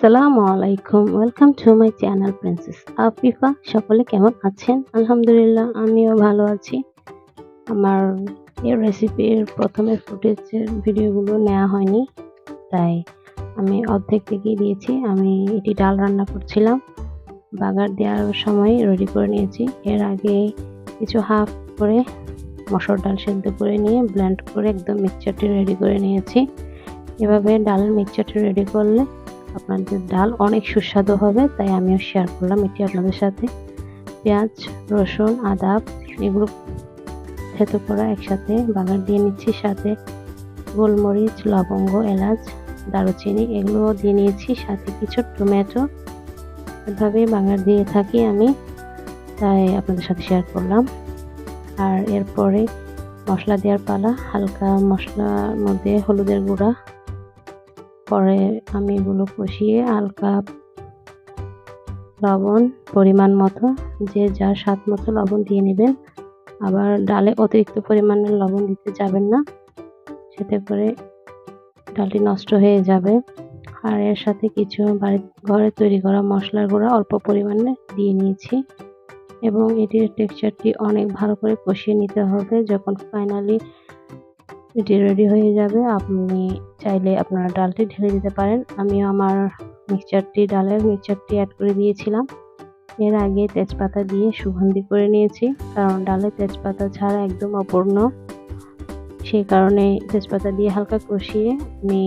আসসালামু আলাইকুম। Welcome to my channel princess Afifa সকলে কেমন আছেন? আলহামদুলিল্লাহ, আমিও ভালো আছি। আমার এই রেসিপির প্রথমে ফুটেজের ভিডিওগুলো নেওয়া হয়নি, তাই আমি অর্ধেক থেকেই দিয়েছি। আমি এটি ডাল রান্না করছিলাম, বাগার দেওয়ার সময় রেডি করে নিয়েছি। এর আগে কিছু হাফ করে মসুর ডাল সেদ্ধ করে নিয়ে ব্লেন্ড করে একদম মিক্সচারটি রেডি করে নিয়েছি। এভাবে ডালের মিক্সচারটি রেডি করলে আপনাদের ডাল অনেক সুস্বাদু হবে, তাই আমিও শেয়ার করলাম এটি আপনাদের সাথে। পেঁয়াজ, রসুন, আদা, এগুলো থেতো করা একসাথে বাগার দিয়ে নিচ্ছি, সাথে গোলমরিচ, লবঙ্গ, এলাচ, দারুচিনি এগুলোও দিয়ে নিয়েছি, সাথে কিছু টমেটো। এভাবে বাঙার দিয়ে থাকি আমি, তাই আপনাদের সাথে শেয়ার করলাম। আর এরপরে মশলা দেওয়ার পালা, হালকা মশলার মধ্যে হলুদের গুঁড়া পরে আমি এগুলো কষিয়ে হালকা লবণ পরিমাণ মতো, যে যার স্বাদ মতো লবণ দিয়ে নেবেন। আবার ডালে অতিরিক্ত পরিমাণে লবণ দিতে যাবেন না, সেতে করে ডালটি নষ্ট হয়ে যাবে। আর এর সাথে কিছু বাড়ি ঘরে তৈরি করা মশলার গুঁড়া অল্প পরিমাণে দিয়ে নিয়েছি। এবং এটির টেক্সচারটি অনেক ভালো করে কষিয়ে নিতে হবে, যখন ফাইনালি এটি রেডি হয়ে যাবে। আপনি চাইলে আপনারা ডালটি ঢেলে দিতে পারেন। আমিও আমার মিক্সচারটি ডালের মিক্সচারটি অ্যাড করে দিয়েছিলাম। এর আগে তেজপাতা দিয়ে সুগন্ধি করে নিয়েছি, কারণ ডালে তেজপাতা ছাড়া একদম অপূর্ণ। সেই কারণে তেজপাতা দিয়ে হালকা কষিয়ে আমি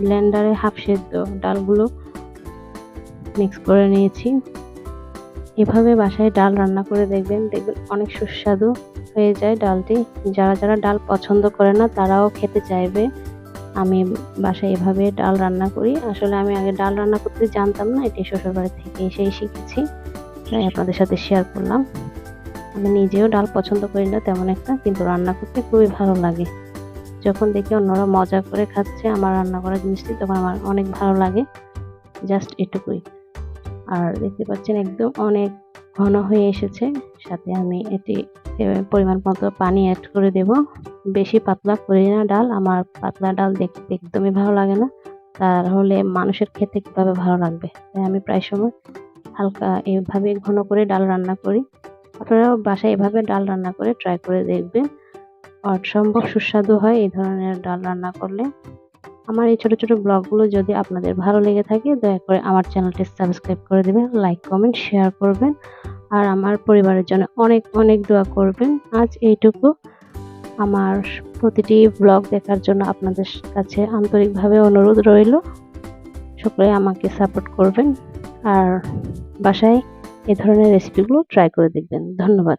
ব্লেন্ডারে হাফ সেদ্ধ ডালগুলো মিক্স করে নিয়েছি। এভাবে বাসায় ডাল রান্না করে দেখবেন দেখবেন অনেক সুস্বাদু হয়ে যায় ডালটি। যারা যারা ডাল পছন্দ করে না তারাও খেতে চাইবে। আমি বাসায় এভাবে ডাল রান্না করি। আসলে আমি আগে ডাল রান্না করতে জানতাম না এটি শ্বশুরবাড়ি থেকে এসেই শিখেছি। তাই আপনাদের সাথে শেয়ার করলাম। আমি নিজেও ডাল পছন্দ করি না তেমন একটা কিন্তু রান্না করতে খুবই ভালো লাগে। যখন দেখি অন্যরা মজা করে খাচ্ছে আমার রান্না করা জিনিসটি তখন আমার অনেক ভালো লাগে। জাস্ট এটুকুই। আর দেখতে পাচ্ছেন একদম অনেক ঘন হয়ে এসেছে। সাথে আমি এটি পরিমাণ মতো পানি অ্যাড করে দেব। বেশি পাতলা করি না ডাল, আমার পাতলা ডাল দেখতে একদমই ভালো লাগে না। তাহলে মানুষের খেতে কীভাবে ভালো লাগবে? তাই আমি প্রায় সময় হালকা এভাবে ঘন করে ডাল রান্না করি। আপনারাও বাসায় এভাবে ডাল রান্না করে ট্রাই করে দেখবেন। অসম্ভব সুস্বাদু হয় এই ধরনের ডাল রান্না করলে। আমার এই ছোট ছোট ব্লগগুলো যদি আপনাদের ভালো লেগে থাকে, দয়া করে আমার চ্যানেলটি সাবস্ক্রাইব করে দেবেন, লাইক, কমেন্ট, শেয়ার করবেন, আর আমার পরিবারের জন্য অনেক অনেক দোয়া করবেন। আজ এইটুকু। আমার প্রতিটি ব্লগ দেখার জন্য আপনাদের কাছে আন্তরিকভাবে অনুরোধ রইল। সকলে আমাকে সাপোর্ট করবেন, আর বাসায় এ ধরনের রেসিপিগুলো ট্রাই করে দেখবেন। ধন্যবাদ।